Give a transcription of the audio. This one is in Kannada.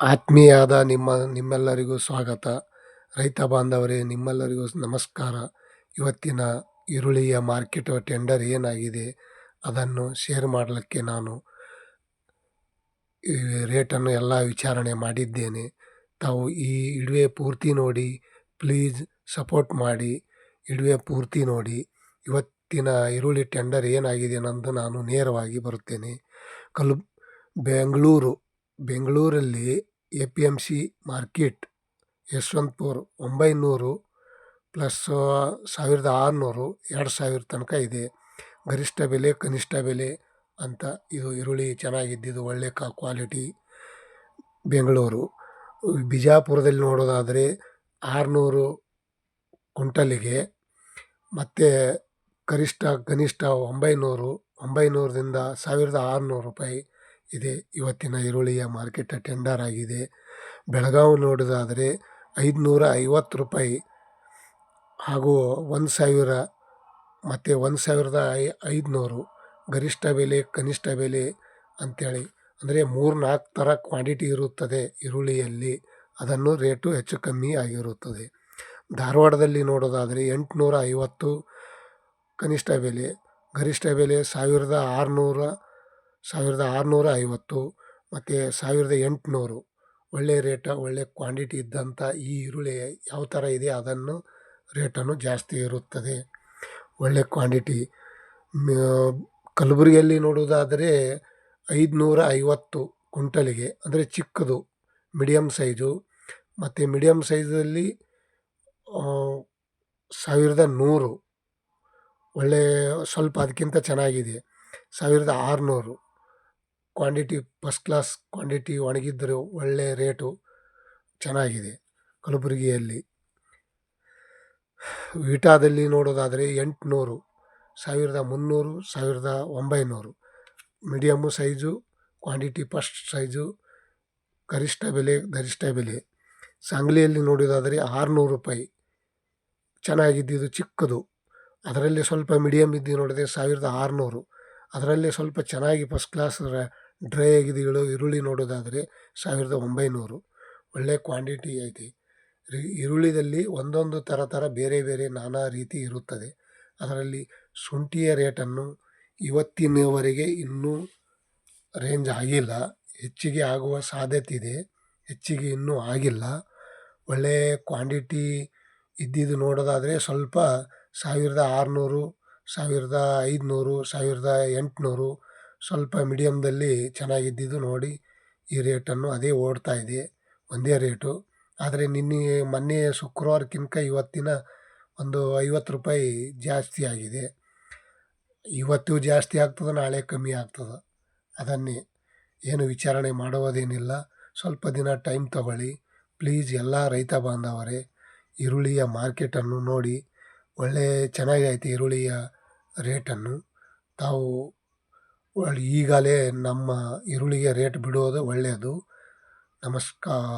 ಆತ್ಮೀಯಾದ ನಿಮ್ಮ, ನಿಮ್ಮೆಲ್ಲರಿಗೂ ಸ್ವಾಗತ. ರೈತ ಬಾಂಧವರೇ, ನಿಮ್ಮೆಲ್ಲರಿಗೂ ನಮಸ್ಕಾರ. ಇವತ್ತಿನ ಈರುಳ್ಳಿಯ ಮಾರ್ಕೆಟ್ ಟೆಂಡರ್ ಏನಾಗಿದೆ? ಅದನ್ನು ಶೇರ್ ಮಾಡಲಿಕ್ಕೆ ನಾನು ರೇಟನ್ನು ಎಲ್ಲ ವಿಚಾರಣೆ ಮಾಡಿದ್ದೇನೆ. ತಾವು ಈ ಇಡುವೆ ಪೂರ್ತಿ ನೋಡಿ, ಪ್ಲೀಸ್ ಸಪೋರ್ಟ್ ಮಾಡಿ ಇಡುವೆ ಪೂರ್ತಿ ನೋಡಿ. ಇವತ್ತಿನ ಈರುಳ್ಳಿ ಟೆಂಡರ್ ಏನಾಗಿದೆ ಅನ್ನೋದು ನಾನು ನೇರವಾಗಿ ಬರುತ್ತೇನೆ. ಕಲ್ ಬೆಂಗಳೂರು ಬೆಂಗಳೂರಲ್ಲಿ A P M C market Yeshwanthpur ಒಂಬೈನೂರು ಪ್ಲಸ್ ಸಾವಿರದ ಆರುನೂರು, ಎರಡು ಸಾವಿರ ತನಕ ಇದೆ. ಗರಿಷ್ಠ ಬೆಲೆ, ಕನಿಷ್ಠ ಬೆಲೆ ಅಂತ ಇದು ಈರುಳ್ಳಿ ಚೆನ್ನಾಗಿದ್ದಿದ್ದು ಒಳ್ಳೆ ಕ, ಕ್ವಾಲಿಟಿ ಬೆಂಗಳೂರು. ಬಿಜಾಪುರದಲ್ಲಿ ನೋಡೋದಾದರೆ ಆರುನೂರು ಕುಂಟಲಿಗೆ ಮತ್ತು ಗರಿಷ್ಠ ಕನಿಷ್ಠ ಒಂಬೈನೂರು ಒಂಬೈನೂರರಿಂದ ಸಾವಿರದ ಆರುನೂರು ರೂಪಾಯಿ ಇದೆ. ಇವತ್ತಿನ ಈರುಳ್ಳಿಯ ಮಾರ್ಕೆಟ್ ಟೆಂಡರ್ ಆಗಿದೆ. ಬೆಳಗಾವಿ ನೋಡೋದಾದರೆ ಐದುನೂರ ಐವತ್ತು ರೂಪಾಯಿ ಹಾಗೂ ಒಂದು ಸಾವಿರ, ಮತ್ತು ಒಂದು ಸಾವಿರದ ಐ ಐದುನೂರು ಗರಿಷ್ಠ ಬೆಲೆ, ಕನಿಷ್ಠ ಬೆಲೆ ಅಂಥೇಳಿ ಅಂದರೆ ಮೂರು ನಾಲ್ಕು ಥರ ಕ್ವಾಂಟಿಟಿ ಇರುತ್ತದೆ ಈರುಳ್ಳಿಯಲ್ಲಿ. ಅದನ್ನು ರೇಟು ಹೆಚ್ಚು ಕಮ್ಮಿ ಆಗಿರುತ್ತದೆ. ಧಾರವಾಡದಲ್ಲಿ ನೋಡೋದಾದರೆ ಎಂಟುನೂರ ಐವತ್ತು ಕನಿಷ್ಠ ಬೆಲೆ, ಗರಿಷ್ಠ ಬೆಲೆ ಸಾವಿರದ ಆರುನೂರ ಸಾವಿರದ ಆರುನೂರ ಐವತ್ತು ಮತ್ತು ಸಾವಿರದ ಎಂಟುನೂರು. ಒಳ್ಳೆಯ ರೇಟ ಒಳ್ಳೆಯ ಕ್ವಾಂಟಿಟಿ ಇದ್ದಂಥ ಈ ಈರುಳ್ಳಿ ಯಾವ ಥರ ಇದೆ ಅದನ್ನು ರೇಟನ್ನು ಜಾಸ್ತಿ ಇರುತ್ತದೆ. ಒಳ್ಳೆಯ ಕ್ವಾಂಟಿಟಿ. ಕಲಬುರಗಿಯಲ್ಲಿ ನೋಡುವುದಾದರೆ ಐದುನೂರ ಐವತ್ತು ಕುಂಟಲಿಗೆ ಅಂದರೆ ಚಿಕ್ಕದು ಮೀಡಿಯಮ್ ಸೈಜು. ಮತ್ತು ಮೀಡಿಯಮ್ ಸೈಜಲ್ಲಿ ಸಾವಿರದ ನೂರು. ಒಳ್ಳೆಯ ಸ್ವಲ್ಪ ಅದಕ್ಕಿಂತ ಚೆನ್ನಾಗಿದೆ. ಸಾವಿರದ ಆರುನೂರು. ಕ್ವಾಂಟಿಟಿ ಫಸ್ಟ್ ಕ್ಲಾಸ್ ಕ್ವಾಂಟಿಟಿ ಒಣಗಿದ್ದರೂ ಒಳ್ಳೆಯ ರೇಟು ಚೆನ್ನಾಗಿದೆ ಕಲಬುರಗಿಯಲ್ಲಿ. ವಿಟಾದಲ್ಲಿ ನೋಡೋದಾದರೆ ಎಂಟುನೂರು, ಸಾವಿರದ ಮುನ್ನೂರು, ಸಾವಿರದ ಒಂಬೈನೂರು. Medium size quantity first size, ಗರಿಷ್ಠ ಬೆಲೆ ಗರಿಷ್ಠ ಬೆಲೆ. ಸಾಂಗ್ಲಿಯಲ್ಲಿ ನೋಡೋದಾದರೆ ಆರುನೂರು ರೂಪಾಯಿ. ಚೆನ್ನಾಗಿದ್ದಿದ್ದು ಚಿಕ್ಕದು. ಅದರಲ್ಲಿ ಸ್ವಲ್ಪ ಮೀಡಿಯಮ್ ಇದ್ದು ನೋಡಿದರೆ ಸಾವಿರದ ಆರುನೂರು. ಅದರಲ್ಲಿ ಸ್ವಲ್ಪ ಚೆನ್ನಾಗಿ ಫಸ್ಟ್ ಕ್ಲಾಸ್ ಡ್ರೈ ಆಗಿದೆಗಳು ಈರುಳ್ಳಿ ನೋಡೋದಾದರೆ ಸಾವಿರದ ಒಂಬೈನೂರು. ಒಳ್ಳೆಯ ಕ್ವಾಂಟಿಟಿ ಐತಿ. ಈರುಳ್ಳಿದಲ್ಲಿ ಒಂದೊಂದು ಥರ ಥರ ಬೇರೆ ಬೇರೆ ನಾನಾ ರೀತಿ ಇರುತ್ತದೆ. ಅದರಲ್ಲಿ ಶುಂಠಿಯ ರೇಟನ್ನು ಇವತ್ತಿನವರೆಗೆ ಇನ್ನೂ ರೇಂಜ್ ಆಗಿಲ್ಲ. ಹೆಚ್ಚಿಗೆ ಆಗುವ ಸಾಧ್ಯತೆ ಇದೆ. ಹೆಚ್ಚಿಗೆ ಇನ್ನೂ ಆಗಿಲ್ಲ. ಒಳ್ಳೆಯ ಕ್ವಾಂಟಿಟಿ ಇದ್ದಿದ್ದು ನೋಡೋದಾದರೆ ಸ್ವಲ್ಪ ಸಾವಿರದ ಆರುನೂರು, ಸಾವಿರದ ಐದುನೂರು, ಸಾವಿರದ ಎಂಟುನೂರು ಸ್ವಲ್ಪ ಮೀಡಿಯಮ್ದಲ್ಲಿ ಚೆನ್ನಾಗಿದ್ದಿದ್ದು ನೋಡಿ ಈ ರೇಟನ್ನು ಅದೇ ಓಡ್ತಾ ಇದೆ, ಒಂದೇ ರೇಟು. ಆದರೆ ನಿನ್ನೆ, ಮೊನ್ನೆ ಶುಕ್ರವಾರಕ್ಕಿಂತ ಇವತ್ತಿನ ಒಂದು ಐವತ್ತು ರೂಪಾಯಿ ಜಾಸ್ತಿ ಆಗಿದೆ. ಇವತ್ತು ಜಾಸ್ತಿ ಆಗ್ತದೆ, ನಾಳೆ ಕಮ್ಮಿ ಆಗ್ತದೆ. ಅದನ್ನೇ, ಏನು ವಿಚಾರಣೆ ಮಾಡುವುದೇನಿಲ್ಲ. ಸ್ವಲ್ಪ ದಿನ ಟೈಮ್ ತಗೊಳ್ಳಿ. ಪ್ಲೀಸ್ ಎಲ್ಲ ರೈತ ಬಾಂಧವರೇ, ಈರುಳ್ಳಿಯ ಮಾರ್ಕೆಟನ್ನು ನೋಡಿ. ಒಳ್ಳೆಯ ಚೆನ್ನಾಗಿ ಐತೆ ಈರುಳ್ಳಿಯ ರೇಟನ್ನು. ತಾವು ಈಗಲೇ ನಮ್ಮ ಈರುಳ್ಳಿಗೆ ರೇಟ್ ಬಿಡೋದು ಒಳ್ಳೆಯದು ನಮಸ್ಕಾರ.